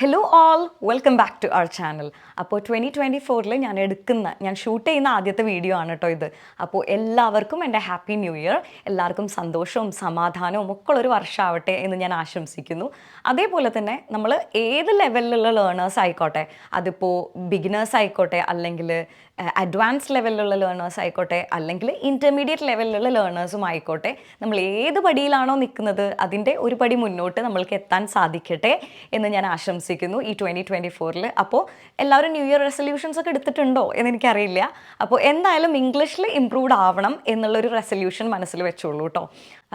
Hello all welcome back to our channel അപ്പോൾ twenty twenty ഫോറിൽ ഞാൻ എടുക്കുന്ന ഞാൻ ഷൂട്ട് ചെയ്യുന്ന ആദ്യത്തെ വീഡിയോ ആണ് കേട്ടോ ഇത്. അപ്പോൾ എല്ലാവർക്കും എന്റെ ഹാപ്പി ന്യൂ ഇയർ എല്ലാവർക്കും സന്തോഷവും സമാധാനവും ഒക്കെ ഉള്ളൊരു വർഷമാവട്ടെ എന്ന് ഞാൻ ആശംസിക്കുന്നു. അതേപോലെ തന്നെ നമ്മൾ ഏത് ലെവലിലുള്ള ലേണേഴ്സ് ആയിക്കോട്ടെ അതിപ്പോൾ ബിഗിനേഴ്സ് ആയിക്കോട്ടെ അല്ലെങ്കിൽ അഡ്വാൻസ് ലെവലിലുള്ള ലേണേഴ്സ് ആയിക്കോട്ടെ അല്ലെങ്കിൽ ഇന്റർമീഡിയറ്റ് ലെവലിലുള്ള ലേണേഴ്സും ആയിക്കോട്ടെ നമ്മൾ ഏത് പടിയിലാണോ നിൽക്കുന്നത് അതിന്റെ ഒരു പടി മുന്നോട്ട് നമ്മൾക്ക് എത്താൻ സാധിക്കട്ടെ എന്ന് ഞാൻ ആശംസിക്കുന്നു. ഈ ട്വന്റി ട്വന്റി ഫോറിൽ അപ്പോൾ എല്ലാവരും ന്യൂ ഇയർ റെസൊല്യൂഷൻസ് ഒക്കെ എടുത്തിട്ടുണ്ടോ എന്ന് എനിക്കറിയില്ല അപ്പോൾ എന്തായാലും ഇംഗ്ലീഷിൽ ഇമ്പ്രൂവ്ഡ് ആവണം എന്നുള്ളൊരു റെസൊല്യൂഷൻ മനസ്സിൽ വെച്ചോളൂ കേട്ടോ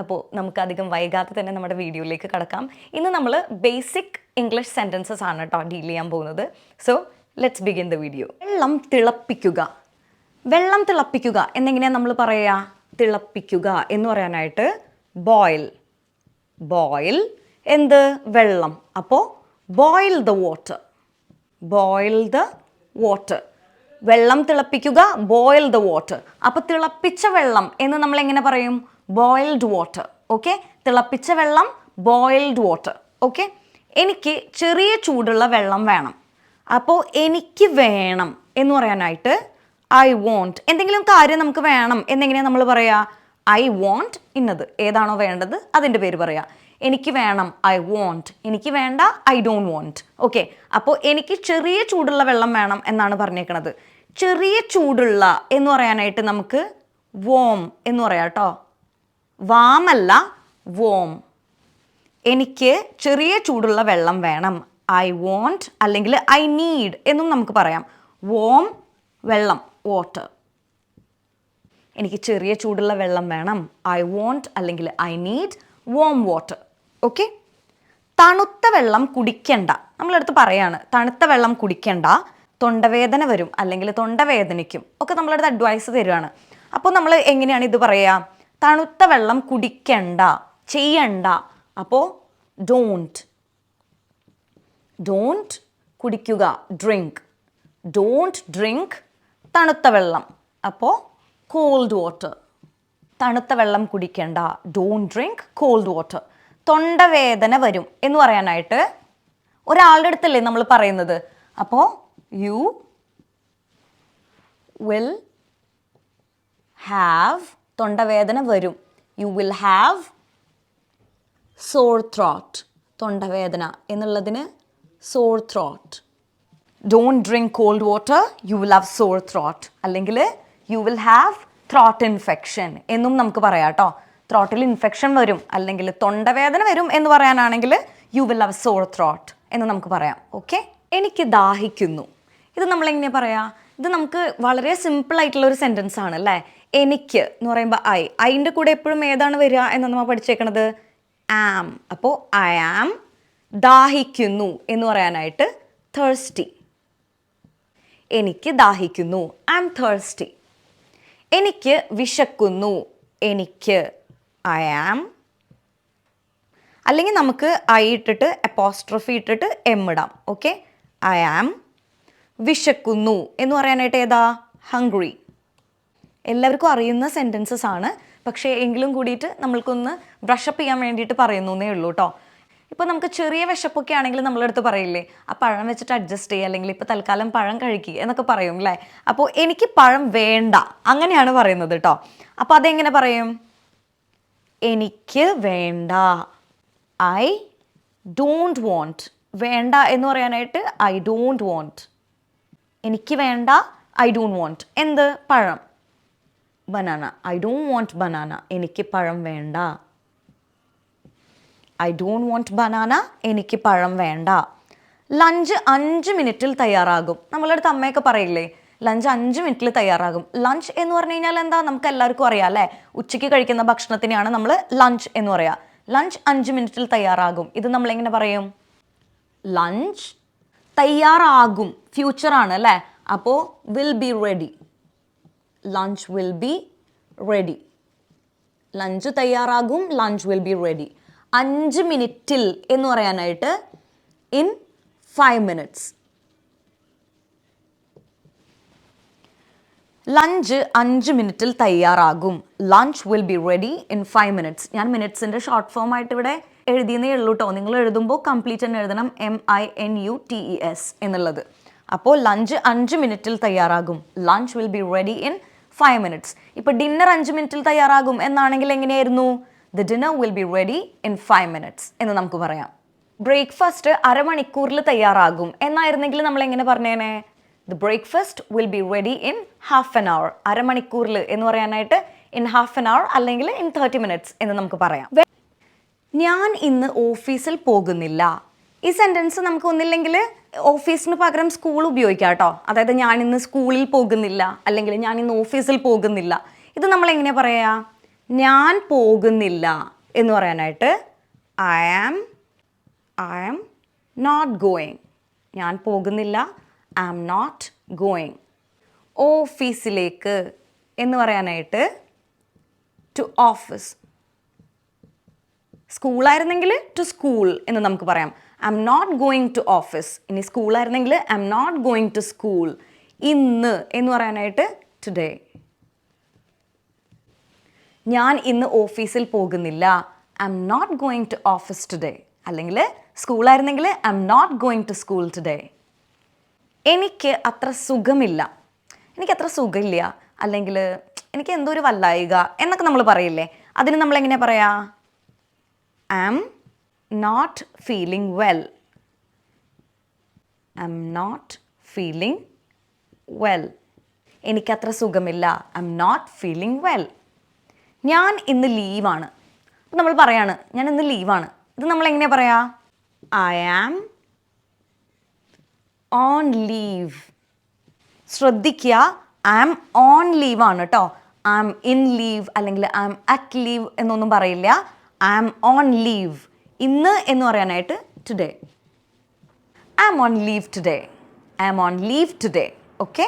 അപ്പോൾ നമുക്ക് അധികം വൈകാതെ തന്നെ നമ്മുടെ വീഡിയോയിലേക്ക് കടക്കാം. ഇന്ന് നമ്മൾ ബേസിക് ഇംഗ്ലീഷ് സെന്റൻസസ് ആണ് കേട്ടോ ഡീൽ ചെയ്യാൻ പോകുന്നത്. So let's begin the video വെള്ളം തിളപ്പിക്കുക. വെള്ളം തിളപ്പിക്കുക എന്നെങ്ങനെയാണ് നമ്മൾ പറയുക തിളപ്പിക്കുക എന്ന് പറയാനായിട്ട് ബോയിൽ ബോയിൽ എന്ത്? വെള്ളം. അപ്പോൾ boil the water boil the water വെള്ളം തിളപ്പിക്കുക ബോയിൽ ദ വാട്ടർ അപ്പോൾ തിളപ്പിച്ച വെള്ളം എന്ന് നമ്മൾ എങ്ങനെ പറയും? ബോയിൽഡ് വാട്ടർ ഓക്കെ തിളപ്പിച്ച വെള്ളം ബോയിൽഡ് വാട്ടർ ഓക്കെ എനിക്ക് ചെറിയ ചൂടുള്ള വെള്ളം വേണം. അപ്പോൾ എനിക്ക് വേണം എന്ന് പറയാനായിട്ട് ഐ വോണ്ട് എന്തെങ്കിലും കാര്യം നമുക്ക് വേണം. എന്നെങ്ങനെയാണ് നമ്മൾ പറയുക ഐ വോണ്ട് ഇന്നത്. ഏതാണോ വേണ്ടത്? അതിന്റെ പേര് പറയാം. എനിക്ക് വേണം ഐ വോണ്ട് എനിക്ക് വേണ്ട ഐ ഡോണ്ട് വോണ്ട് ഓക്കെ അപ്പോൾ എനിക്ക് ചെറിയ ചൂടുള്ള വെള്ളം വേണം എന്നാണ് പറഞ്ഞേക്കണത്. ചെറിയ ചൂടുള്ള എന്ന് പറയാനായിട്ട് നമുക്ക് വോം എന്ന് പറയാം കേട്ടോ വാമല്ല വോം എനിക്ക് ചെറിയ ചൂടുള്ള വെള്ളം വേണം. ഐ വോണ്ട് അല്ലെങ്കിൽ ഐ നീഡ് എന്നും നമുക്ക് പറയാം. വോം വെള്ളം വാട്ടർ എനിക്ക് ചെറിയ ചൂടുള്ള വെള്ളം വേണം. ഐ വോണ്ട് അല്ലെങ്കിൽ I need warm water okay തണുത്ത വെള്ളം കുടിക്കണ്ട. നമ്മളടുത്ത് പറയാണ് തണുത്ത വെള്ളം കുടിക്കണ്ട. തൊണ്ടവേദന വരും അല്ലെങ്കിൽ തൊണ്ടവേദനയ്ക്കും ഒക്കെ നമ്മളടുത്ത് അഡ്വൈസ് തരുവാണ്. അപ്പോൾ നമ്മൾ എങ്ങനെയാണ് ഇത് പറയുക തണുത്ത വെള്ളം കുടിക്കണ്ട. ചെയ്യണ്ട. അപ്പോൾ ഡോണ്ട് ഡോണ്ട് കുടിക്കുക. ഡ്രിങ്ക് ഡോണ്ട് ഡ്രിങ്ക് തണുത്ത വെള്ളം. അപ്പോൾ കോൾഡ് വാട്ടർ തണുത്ത വെള്ളം കുടിക്കേണ്ട. ഡോൺ ഡ്രിങ്ക് കോൾഡ് വാട്ടർ തൊണ്ടവേദന വരും എന്ന് പറയാനായിട്ട് ഒരാളുടെ അടുത്തല്ലേ നമ്മൾ പറയുന്നത്. അപ്പോൾ യു വിൽ ഹാവ് തൊണ്ടവേദന വരും. You will have sore throat തൊണ്ടവേദന എന്നുള്ളതിന് sore throat don't drink cold water you will have sore throat അല്ലെങ്കിൽ you will have throat infection എന്നും നമുക്ക് പറയാം കേട്ടോ ത്രോട്ടിൽ ഇൻഫെക്ഷൻ വരും അല്ലെങ്കിൽ തൊണ്ടവേദന വരും എന്ന് പറയാനാണെങ്കിൽ you will have sore throat എന്ന് നമുക്ക് പറയാം. ഓക്കെ എനിക്ക് ദാഹിക്കുന്നു. ഇത് നമ്മൾ എങ്ങനെയാ പറയാ? ഇത് നമുക്ക് വളരെ സിമ്പിൾ ആയിട്ടുള്ള ഒരു സെന്റൻസ് ആണ് അല്ലേ? എനിക്ക് എന്ന് പറയുമ്പോൾ ഐ ഐന്റെ കൂടെ എപ്പോഴും ഏതാണ് വരിക എന്ന് നമ്മൾ പഠിച്ചേക്കണത്? ആം അപ്പോൾ ഐ ആം ദാഹിക്കുന്നു എന്ന് പറയാനായിട്ട് തേഴ്സ്റ്റി എനിക്ക് ദാഹിക്കുന്നു. ഐ ആം തേഴ്സ്റ്റി എനിക്ക് വിശക്കുന്നു. എനിക്ക് ഐ ആം അല്ലെങ്കിൽ നമുക്ക് ഐ ഇട്ടിട്ട് അപ്പോസ്ട്രഫി ഇട്ടിട്ട് എം ഇടാം. ഓക്കെ ഐ ആം വിശക്കുന്നു. എന്ന് പറയാനായിട്ട് ഏതാ? ഹംഗ്രി എല്ലാവർക്കും അറിയുന്ന സെന്റൻസസ് ആണ്. പക്ഷേ എങ്കിലും കൂടിയിട്ട് നമ്മൾക്കൊന്ന് ബ്രഷപ്പ് ചെയ്യാൻ വേണ്ടിയിട്ട് പറയുന്നു എന്നേ ഉള്ളൂ കേട്ടോ ഇപ്പോൾ നമുക്ക് ചെറിയ വിശപ്പൊക്കെ ആണെങ്കിൽ നമ്മളെടുത്ത് പറയില്ലേ ആ പഴം വെച്ചിട്ട് അഡ്ജസ്റ്റ് ചെയ്യുക അല്ലെങ്കിൽ ഇപ്പോൾ തൽക്കാലം പഴം കഴിക്കുക എന്നൊക്കെ പറയും അല്ലേ അപ്പോൾ എനിക്ക് പഴം വേണ്ട അങ്ങനെയാണ് പറയുന്നത് കേട്ടോ അപ്പോൾ അതെങ്ങനെ പറയും? എനിക്ക് വേണ്ട. ഐ ഡോണ്ട് വോണ്ട് വേണ്ട എന്ന് പറയാനായിട്ട് ഐ ഡോണ്ട് വോണ്ട് എനിക്ക് വേണ്ട ഐ ഡോണ്ട് വോണ്ട് എന്ത്? പഴം. Banana I don't want banana എനിക്ക് പഴം വേണ്ട. ഐ ഡോണ്ട് വോണ്ട് ബനാന എനിക്ക് പഴം വേണ്ട. ലഞ്ച് അഞ്ച് മിനിറ്റിൽ തയ്യാറാകും. നമ്മളടുത്ത് അമ്മയൊക്കെ പറയില്ലേ ലഞ്ച് അഞ്ച് മിനിറ്റിൽ തയ്യാറാകും. ലഞ്ച് എന്ന് പറഞ്ഞു കഴിഞ്ഞാൽ എന്താ? നമുക്ക് എല്ലാവർക്കും അറിയാം അല്ലേ? ഉച്ചയ്ക്ക് കഴിക്കുന്ന ഭക്ഷണത്തിനെയാണ് നമ്മൾ ലഞ്ച് എന്ന് പറയുക ലഞ്ച് അഞ്ച് മിനിറ്റിൽ തയ്യാറാകും. ഇത് നമ്മൾ എങ്ങനെ പറയും? ലഞ്ച് തയ്യാറാകും. ഫ്യൂച്ചർ ആണ് അല്ലേ? അപ്പോൾ will be ready lunch will be ready lunch തയ്യാറാകും. ലഞ്ച് വിൽ ബി റെഡി അഞ്ച് മിനിറ്റിൽ എന്ന് പറയാനായിട്ട് ഇൻ ഫൈവ് മിനിറ്റ്സ്. ലഞ്ച് അഞ്ച് മിനിറ്റിൽ തയ്യാറാകും. Lunch will be ready in five minutes. ഞാൻ മിനിറ്റ്സിന്റെ ഷോർട്ട് ഫോം ആയിട്ട് ഇവിടെ എഴുതിയെന്നേ ഉള്ളൂ കേട്ടോ നിങ്ങൾ എഴുതുമ്പോൾ കംപ്ലീറ്റ് തന്നെ എഴുതണം. M I N U T E S എന്നുള്ളത്. അപ്പോൾ ലഞ്ച് അഞ്ച് മിനിറ്റിൽ തയ്യാറാകും. Lunch will be ready in five minutes. ഇപ്പോൾ ഡിന്നർ അഞ്ച് മിനിറ്റിൽ തയ്യാറാകും എന്നാണെങ്കിൽ എങ്ങനെയായിരുന്നു? The dinner will be ready in five minutes എന്ന് നമുക്ക് പറയാം. ബ്രേക്ക്ഫാസ്റ്റ് അരമണിക്കൂറിൽ തയ്യാറാകും. എന്നായിരുന്നെങ്കിൽ നമ്മൾ എങ്ങനെ പറഞ്ഞേനെ? The breakfast will be ready in half an hour അരമണിക്കൂറിൽ എന്ന് പറയാനായിട്ട് ഇൻ ഹാഫ് ആൻ അവർ അല്ലെങ്കിൽ ഇൻ തേർട്ടി മിനിറ്റ്സ് എന്ന് നമുക്ക് പറയാം. ഞാൻ ഇന്ന് ഓഫീസിൽ പോകുന്നില്ല. ഈ സെന്റൻസ് നമുക്ക് ഒന്നില്ലെങ്കിൽ ഓഫീസിന് പകരം സ്കൂൾ ഉപയോഗിക്കാം കേട്ടോ. അതായത് ഞാൻ ഇന്ന് സ്കൂളിൽ പോകുന്നില്ല. അല്ലെങ്കിൽ ഞാൻ ഇന്ന് ഓഫീസിൽ പോകുന്നില്ല. ഇത് നമ്മൾ എങ്ങനെ പറയാ? ഞാൻ പോകുന്നില്ല എന്ന് പറയാനായിട്ട് I am I am not going ഞാൻ പോകുന്നില്ല ഐ ആം നോട്ട് ഗോയിങ് ഓഫീസിലേക്ക് എന്ന് പറയാനായിട്ട് ടു ഓഫീസ് സ്കൂളായിരുന്നെങ്കിൽ ടു സ്കൂൾ എന്ന് നമുക്ക് പറയാം. I'm not going to office ഇനി സ്കൂളായിരുന്നെങ്കിൽ I'm not going to school ഇന്ന് എന്ന് പറയാനായിട്ട് ടുഡേ ഞാൻ ഇന്ന് ഓഫീസിൽ പോകുന്നില്ല. I'm not going to office today അല്ലെങ്കിൽ സ്കൂളായിരുന്നെങ്കിൽ I'm not going to school today എനിക്ക് അത്ര സുഖമില്ല. എനിക്ക് അത്ര സുഖമില്ല. അല്ലെങ്കിൽ എനിക്ക് എന്തോ ഒരു വല്ലായിക എന്നൊക്കെ നമ്മൾ പറയില്ലേ? അതിന് നമ്മൾ എങ്ങനെ പറയാ? I'm not feeling well I'm not feeling well എനിക്കത്ര സുഖമില്ല. I'm not feeling well ഞാൻ ഇന്ന് ലീവാണ്. അപ്പം നമ്മൾ പറയാണ് ഞാൻ ഇന്ന് ലീവാണ്. ഇത് നമ്മൾ എങ്ങനെയാ പറയാ? ഐ ആം ഓൺ ലീവ് ശ്രദ്ധിക്കുക ഐ ആം ഓൺ ലീവാണ് കേട്ടോ ഐ ആം ഇൻ ലീവ് അല്ലെങ്കിൽ ഐ ആം അറ്റ് ലീവ് എന്നൊന്നും പറയില്ല. ഐ ആം ഓൺ ലീവ് ഇന്ന് എന്ന് പറയാനായിട്ട് today I am on leave today I am on leave today okay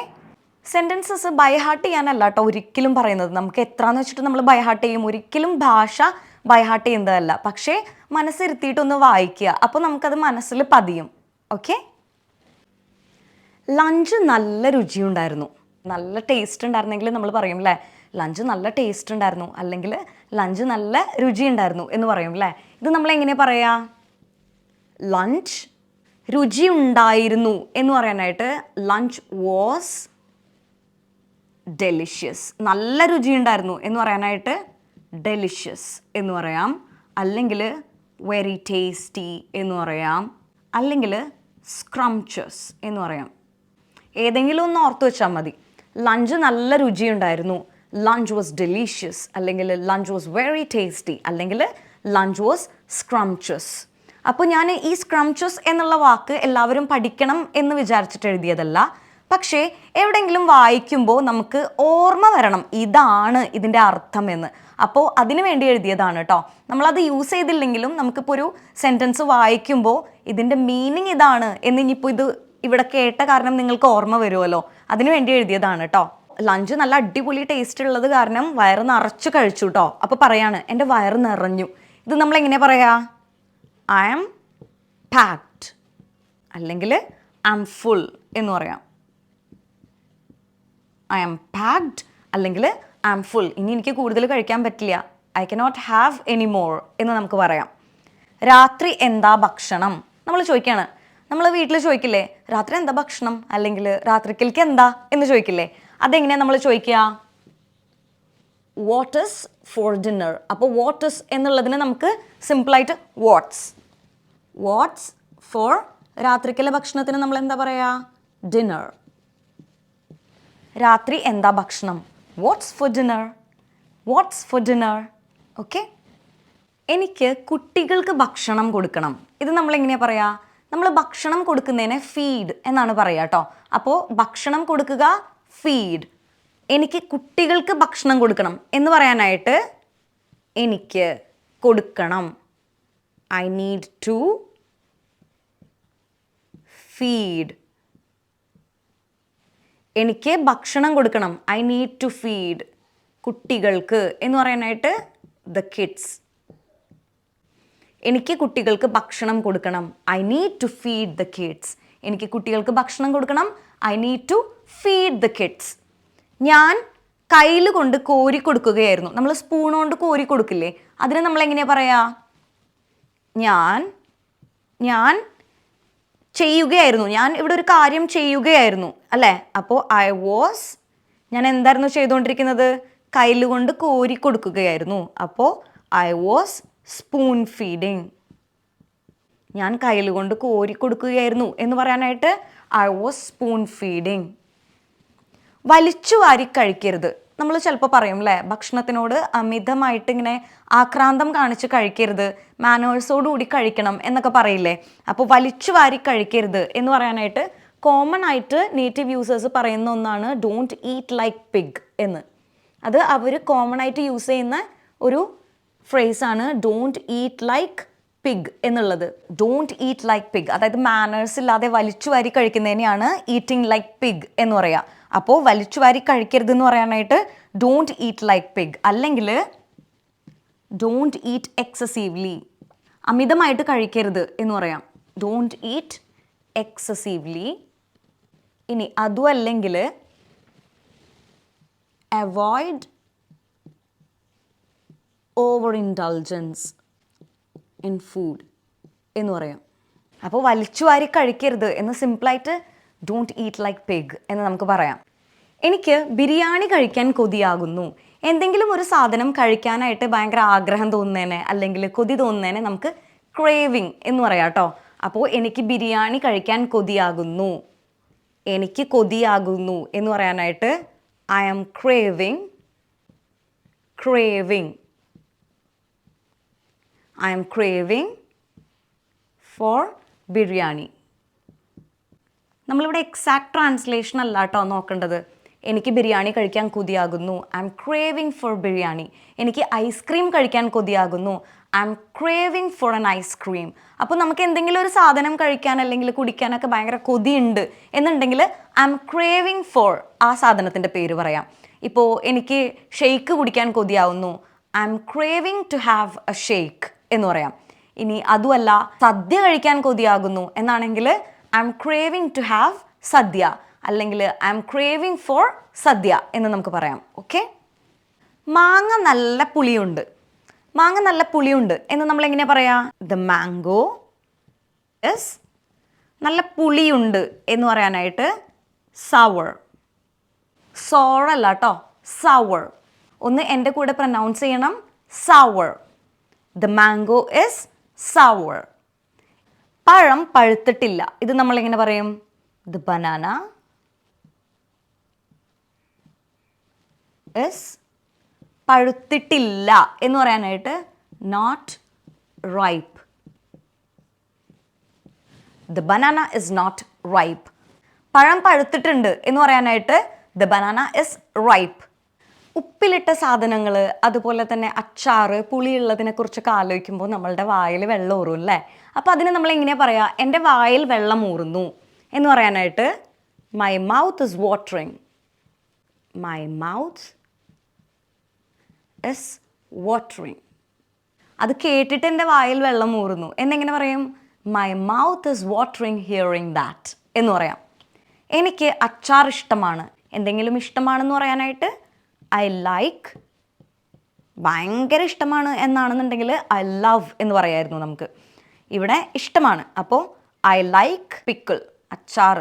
sentences by heart ചെയ്യാനല്ല കേട്ടോ ഒരിക്കലും പറയുന്നത്. നമുക്ക് എത്രയെന്ന് വെച്ചിട്ട് നമ്മൾ ബൈഹാർട്ട് ചെയ്യും. ഒരിക്കലും ഭാഷ ബൈഹാർട്ട് ചെയ്യുന്നതല്ല. പക്ഷേ മനസ്സിരുത്തിയിട്ടൊന്ന് വായിക്കുക. അപ്പോൾ നമുക്കത് മനസ്സിൽ പതിയും. ഓക്കെ ലഞ്ച് നല്ല രുചിയുണ്ടായിരുന്നു. നല്ല ടേസ്റ്റ് ഉണ്ടായിരുന്നെങ്കിൽ നമ്മൾ പറയും അല്ലേ ലഞ്ച് നല്ല ടേസ്റ്റ് ഉണ്ടായിരുന്നു. അല്ലെങ്കിൽ ലഞ്ച് നല്ല രുചി ഉണ്ടായിരുന്നു എന്ന് പറയും അല്ലേ ഇത് നമ്മൾ എങ്ങനെ പറയാ? ലഞ്ച് രുചി ഉണ്ടായിരുന്നു എന്ന് പറയാനായിട്ട് ലഞ്ച് വാസ് ഡെലിഷ്യസ് നല്ല രുചി ഉണ്ടായിരുന്നു എന്ന് പറയാനായിട്ട് ഡെലിഷ്യസ് എന്ന് പറയാം. അല്ലെങ്കിൽ വെരി ടേസ്റ്റി എന്ന് പറയാം. അല്ലെങ്കിൽ സ്ക്രംച്ചസ് എന്ന് പറയാം. ഏതെങ്കിലും ഒന്ന് ഓർത്ത് വെച്ചാൽ മതി. ലഞ്ച് നല്ല രുചിയുണ്ടായിരുന്നു ലഞ്ച് വാസ് ഡെലീഷ്യസ് അല്ലെങ്കിൽ ലഞ്ച് വാസ് വെരി ടേസ്റ്റി അല്ലെങ്കിൽ ലഞ്ച് വാസ് സ്ക്രംച്ചസ് അപ്പോൾ ഞാൻ ഈ സ്ക്രംച്ചസ് എന്നുള്ള വാക്ക് എല്ലാവരും പഠിക്കണം എന്ന് വിചാരിച്ചിട്ട് എഴുതിയതല്ല. പക്ഷേ എവിടെയെങ്കിലും വായിക്കുമ്പോൾ നമുക്ക് ഓർമ്മ വരണം ഇതാണ് ഇതിന്റെ അർത്ഥം എന്ന്. അപ്പോൾ അതിനു വേണ്ടി എഴുതിയതാണ് കേട്ടോ നമ്മളത് യൂസ് ചെയ്തില്ലെങ്കിലും നമുക്കിപ്പോൾ ഒരു സെന്റൻസ് വായിക്കുമ്പോൾ ഇതിന്റെ മീനിങ് ഇതാണ് എന്ന് ഇനിയിപ്പോൾ ഇത് ഇവിടെ കേട്ട കാരണം നിങ്ങൾക്ക് ഓർമ്മ വരുമല്ലോ അതിനു വേണ്ടി എഴുതിയതാണ് കേട്ടോ ലഞ്ച് നല്ല അടിപൊളി ടേസ്റ്റ് ഉള്ളത് കാരണം വയറ് നിറച്ച് കഴിച്ചു കേട്ടോ അപ്പോൾ പറയാണ് എന്റെ വയറ് നിറഞ്ഞു. ഇത് നമ്മൾ എങ്ങനെ പറയാ? ഐ ആം പാക്ഡ് അല്ലെങ്കിൽ ഐ ആം ഫുൾ എന്ന് പറയാം. ഐ ആം പാക്ഡ് അല്ലെങ്കിൽ ഐ ആം ഫുൾ ഇനി എനിക്ക് കൂടുതൽ കഴിക്കാൻ പറ്റില്ല. I cannot have any more എന്ന് നമുക്ക് പറയാം. രാത്രി എന്താ ഭക്ഷണം? നമ്മൾ ചോദിക്കുകയാണ് നമ്മൾ വീട്ടിൽ ചോദിക്കില്ലേ രാത്രി എന്താ ഭക്ഷണം? അല്ലെങ്കിൽ രാത്രിക്കലേക്ക് എന്താ? എന്ന് ചോദിക്കില്ലേ. അതെങ്ങനെയാണ് നമ്മൾ ചോദിക്കുക? വാട്ടസ് ഫോർ ഡിന്നർ അപ്പോൾ വാട്ടസ് എന്നുള്ളതിന് നമുക്ക് സിമ്പിളായിട്ട് വാട്ട്സ് വാട്ട്സ് ഫോർ രാത്രിക്കലെ ഭക്ഷണത്തിന് നമ്മൾ എന്താ പറയുക ഡിന്നർ രാത്രി എന്താ ഭക്ഷണം? What's for dinner what's for dinner okay എനിക്ക് കുട്ടികൾക്ക് ഭക്ഷണം കൊടുക്കണം. ഇത് നമ്മൾ എങ്ങനെയാ പറയാ? നമ്മൾ ഭക്ഷണം കൊടുക്കുന്നതിനെ ഫീഡ് എന്നാണ് പറയുക കേട്ടോ അപ്പോൾ ഭക്ഷണം കൊടുക്കുക ഫീഡ് എനിക്ക് കുട്ടികൾക്ക് ഭക്ഷണം കൊടുക്കണം എന്ന് പറയാനായിട്ട് എനിക്ക് കൊടുക്കണം. ഐ നീഡ് ടു ഫീഡ് എനിക്ക് ഭക്ഷണം കൊടുക്കണം. ഐ നീഡ് ടു ഫീഡ് കുട്ടികൾക്ക് എന്ന് പറയാനായിട്ട് ദ കിഡ്സ് എനിക്ക് കുട്ടികൾക്ക് ഭക്ഷണം കൊടുക്കണം. I need to feed the kids എനിക്ക് കുട്ടികൾക്ക് ഭക്ഷണം കൊടുക്കണം. I need to feed the kids ഞാൻ കയ്യിൽ കൊണ്ട് കോരി കൊടുക്കുകയായിരുന്നു. നമ്മൾ സ്പൂൺ കൊണ്ട് കോരി കൊടുക്കില്ലേ? അതിന് നമ്മൾ എങ്ങനെയാ പറയാ? ഞാൻ ഞാൻ ചെയ്യുകയായിരുന്നു. ഞാൻ ഇവിടെ ഒരു കാര്യം ചെയ്യുകയായിരുന്നു അല്ലേ? അപ്പോൾ ഐ വാസ് ഞാൻ എന്തായിരുന്നു ചെയ്തുകൊണ്ടിരിക്കുന്നത്? കയ്യിലുകൊണ്ട് കോരി കൊടുക്കുകയായിരുന്നു. അപ്പോൾ ഐ വാസ് സ്പൂൺ ഫീഡിങ് ഞാൻ കയ്യിലുകൊണ്ട് കോരി കൊടുക്കുകയായിരുന്നു എന്ന് പറയാനായിട്ട് ഐ വാസ് സ്പൂൺ ഫീഡിങ് വലിച്ചു വാരി കഴിക്കരുത്. നമ്മൾ ചിലപ്പോൾ പറയും അല്ലേ ഭക്ഷണത്തിനോട് അമിതമായിട്ട് ഇങ്ങനെ ആക്രാന്തം കാണിച്ച് കഴിക്കരുത്. മാനേഴ്സോടുകൂടി കഴിക്കണം എന്നൊക്കെ പറയില്ലേ? അപ്പോൾ വലിച്ചു വാരി കഴിക്കരുത് എന്ന് പറയാനായിട്ട് കോമൺ ആയിട്ട് നേറ്റീവ് യൂസേഴ്സ് പറയുന്ന ഒന്നാണ് ഡോണ്ട് ഈറ്റ് ലൈക്ക് പിഗ് എന്ന്. അത് അവർ കോമൺ ആയിട്ട് യൂസ് ചെയ്യുന്ന ഒരു ഫ്രേസ് ആണ് ഡോണ്ട് ഈറ്റ് ലൈക്ക് പിഗ് എന്നുള്ളത്. ഡോണ്ട് ഈറ്റ് ലൈക്ക് പിഗ് അതായത് മാനേഴ്സ് ഇല്ലാതെ വലിച്ചു വാരി കഴിക്കുന്നതിനെയാണ് ഈറ്റിംഗ് ലൈക്ക് പിഗ് എന്ന് പറയുക അപ്പോൾ വലിച്ചു വാരി കഴിക്കരുത് എന്ന് പറയാനായിട്ട് ഡോണ്ട് ഈറ്റ് ലൈക്ക് പിഗ് അല്ലെങ്കിൽ ഡോണ്ട് ഈറ്റ് എക്സസീവ്ലി അമിതമായിട്ട് കഴിക്കരുത് എന്ന് പറയാം. ഡോണ്ട് ഈറ്റ് എക്സസീവ്ലി ഇനി അതും അല്ലെങ്കിൽ avoid over indulgence in food എന്ന് പറയാം. അപ്പോൾ വലിച്ചു വാരി കഴിക്കരുത് എന്ന് സിമ്പിളായിട്ട് ഡോണ്ട് ഈറ്റ് ലൈക്ക് പിഗ് എന്ന് നമുക്ക് പറയാം. എനിക്ക് ബിരിയാണി കഴിക്കാൻ കൊതിയാകുന്നു. എന്തെങ്കിലും ഒരു സാധനം കഴിക്കാനായിട്ട് ഭയങ്കര ആഗ്രഹം തോന്നുന്നതിനെ അല്ലെങ്കിൽ കൊതി തോന്നുന്നതിനെ നമുക്ക് ക്രേവിങ് എന്ന് പറയാം കേട്ടോ. അപ്പോൾ എനിക്ക് ബിരിയാണി കഴിക്കാൻ കൊതിയാകുന്നു. എനിക്ക് കൊതിയാകുന്നു എന്ന് പറയാനായിട്ട് I am craving craving I am craving for biryani. നമ്മളിവിടെ എക്സാക്ട് ട്രാൻസ്ലേഷൻ അല്ല കേട്ടോ നോക്കേണ്ടത്. എനിക്ക് ബിരിയാണി കഴിക്കാൻ കൊതിയാകുന്നു. I'm craving for biryani. എനിക്ക് ഐസ്ക്രീം കഴിക്കാൻ കൊതിയാകുന്നു. I'm craving for an ice cream അപ്പോൾ നമുക്ക് എന്തെങ്കിലും ഒരു സാധനം കഴിക്കാൻ അല്ലെങ്കിൽ കുടിക്കാനൊക്കെ ഭയങ്കര കൊതിയുണ്ട് എന്നുണ്ടെങ്കിൽ ഐ എം ക്രേവിങ് ഫോർ ആ സാധനത്തിന്റെ പേര് പറയാം. ഇപ്പോൾ എനിക്ക് ഷെയ്ക്ക് കുടിക്കാൻ കൊതിയാവുന്നു. I'm craving to have a shake എന്ന് പറയാം. ഇനി അതുമല്ല സദ്യ കഴിക്കാൻ കൊതിയാകുന്നു എന്നാണെങ്കിൽ I'm craving to have sadya. അല്ലെങ്കിൽ I'm craving for sadya എന്ന് നമുക്ക് പറയാം. ഓക്കെ മാങ്ങ നല്ല പുളിയുണ്ട്. മാങ്ങ നല്ല പുളിയുണ്ട് എന്ന് നമ്മൾ എങ്ങനെയാ പറയാ? ദ മാംഗോ യെസ് നല്ല പുളിയുണ്ട് എന്ന് പറയാനായിട്ട് സവർ സോറല്ല കേട്ടോ സവർ ഒന്ന് എന്റെ കൂടെ പ്രൊനൗൺസ് ചെയ്യണം. Sour the mango is sour പഴം പഴുത്തിട്ടില്ല. ഇത് നമ്മൾ എങ്ങനെ പറയും ദ ബനാന പഴുത്തിട്ടില്ല എന്ന് പറയാനായിട്ട് not ripe the banana is not ripe പഴം പഴുത്തിട്ടുണ്ട് എന്ന് പറയാനായിട്ട് ദ ബനാന ഇസ് റൈപ്പ് ഉപ്പിലിട്ട സാധനങ്ങൾ അതുപോലെ തന്നെ അച്ചാറ് പുളിയുള്ളതിനെ കുറിച്ചൊക്കെ ആലോചിക്കുമ്പോൾ നമ്മളുടെ വായിൽ വെള്ളം ഊറും അല്ലേ? അപ്പോൾ അതിന് നമ്മൾ എങ്ങനെയാ പറയുക എന്റെ വായിൽ വെള്ളം ഊറുന്നു എന്ന് പറയാനായിട്ട് my mouth is watering my mouth is watering അത് കേട്ടിട്ട് എന്റെ വായിൽ വെള്ളം ഊറുന്നു. എന്നെങ്ങനെ പറയും? My mouth is watering hearing that എന്ന് പറയാം. എനിക്ക് അച്ചാർ ഇഷ്ടമാണ്. എന്തെങ്കിലും ഇഷ്ടമാണെന്ന് പറയാനായിട്ട് ഐ ലൈക്ക് ഭയങ്കര ഇഷ്ടമാണ് എന്നാണെന്നുണ്ടെങ്കിൽ ഐ ലവ് എന്ന് പറയായിരുന്നു നമുക്ക്. ഇവിടെ ഇഷ്ടമാണ്. അപ്പോൾ ഐ ലൈക്ക് പിക്കിൾ അച്ചാർ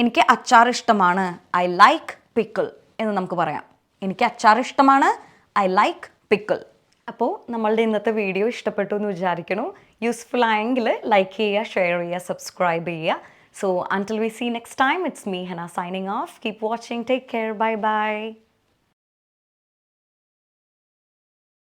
എനിക്ക് അച്ചാർ ഇഷ്ടമാണ്. ഐ ലൈക്ക് പിക്കിൾ എന്ന് നമുക്ക് പറയാം. എനിക്ക് അച്ചാർ ഇഷ്ടമാണ്. ഐ ലൈക്ക് പിക്കിൾ അപ്പോൾ നമ്മളുടെ ഇന്നത്തെ വീഡിയോ ഇഷ്ടപ്പെട്ടു എന്ന് വിചാരിക്കണു യൂസ്ഫുൾ ആയെങ്കിൽ ലൈക്ക് ചെയ്യുക ഷെയർ ചെയ്യുക സബ്സ്ക്രൈബ് ചെയ്യുക. So until we see next time it's me Hana signing off keep watching take care bye bye